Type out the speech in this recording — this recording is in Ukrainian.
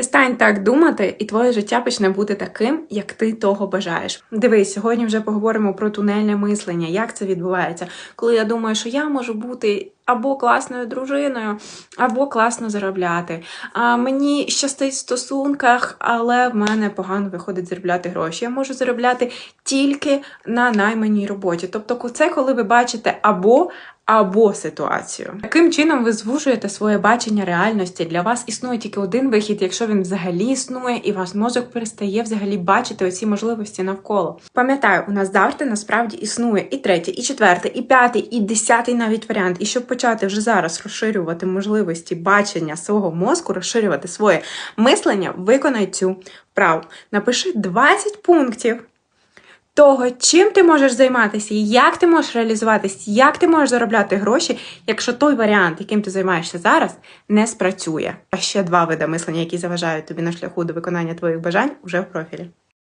Перестань так думати, і твоє життя почне бути таким, як ти того бажаєш. Дивись, сьогодні вже поговоримо про тунельне мислення, як це відбувається. Коли я думаю, що я можу бути або класною дружиною, або класно заробляти. А мені щастить в стосунках, але в мене погано виходить заробляти гроші. Я можу заробляти тільки на найманій роботі. Тобто, це коли ви бачите або або ситуацію. Таким чином ви звужуєте своє бачення реальності. Для вас існує тільки один вихід, якщо він взагалі існує, і ваш мозок перестає взагалі бачити оці можливості навколо. Пам'ятаю, у нас завжди насправді існує і третій, і четвертий, і п'ятий, і десятий навіть варіант. І щоб почати вже зараз розширювати можливості бачення свого мозку, розширювати своє мислення, виконай цю вправу. Напиши 20 пунктів того, чим ти можеш займатися, як ти можеш реалізуватись, як ти можеш заробляти гроші, якщо той варіант, яким ти займаєшся зараз, не спрацює. А ще два види мислення, які заважають тобі на шляху до виконання твоїх бажань, уже в профілі.